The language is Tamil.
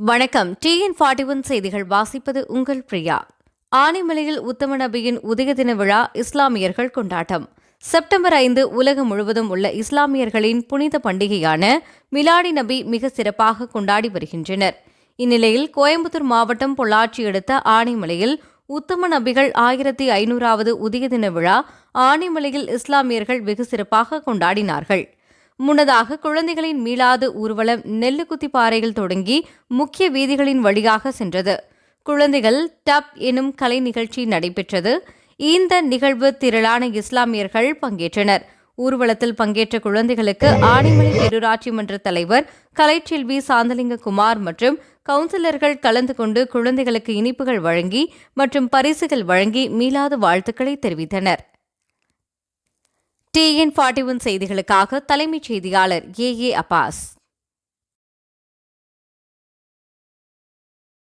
வணக்கம். டிஎன் ஃபார்ட்டி ஒன் செய்திகள் வாசிப்பது உங்கள் பிரியா. ஆனைமலையில் உத்தம நபியின் உதய தின விழா இஸ்லாமியர்கள் கொண்டாட்டம். செப்டம்பர் ஐந்து உலகம் முழுவதும் உள்ள இஸ்லாமியர்களின் புனித பண்டிகையான மிலாடி நபி மிக சிறப்பாக கொண்டாடி வருகின்றனர். இந்நிலையில் கோயம்புத்தூர் மாவட்டம் பொள்ளாச்சி அடுத்த ஆனைமலையில் உத்தம நபிகள் ஆயிரத்தி ஐநூறாவது உதய தின விழா ஆனைமலையில் இஸ்லாமியர்கள் வெகு சிறப்பாக கொண்டாடினார்கள். முன்னதாக குழந்தைகளின் மீளாது ஊர்வலம் நெல்லுக்குத்தி பாறையில் தொடங்கி முக்கிய வீதிகளின் வழியாக சென்றது. குழந்தைகள் டப் எனும் கலை நிகழ்ச்சி நடைபெற்றது. இந்த நிகழ்வு திரளான இஸ்லாமியர்கள் பங்கேற்றனர். ஊர்வலத்தில் பங்கேற்ற குழந்தைகளுக்கு ஆனைமலை பேரூராட்சி மன்ற தலைவர் கலைச்செல்வி சாந்தலிங்க குமார் மற்றும் கவுன்சிலர்கள் கலந்து கொண்டு குழந்தைகளுக்கு இனிப்புகள் வழங்கி மற்றும் பரிசுகள் வழங்கி மீளாது வாழ்த்துக்களை தெரிவித்தனர். டிஎன் ஃபார்ட்டி ஒன் செய்திகளுக்காக தலைமைச் செய்தியாளர் ஏ ஏ அப்பாஸ்.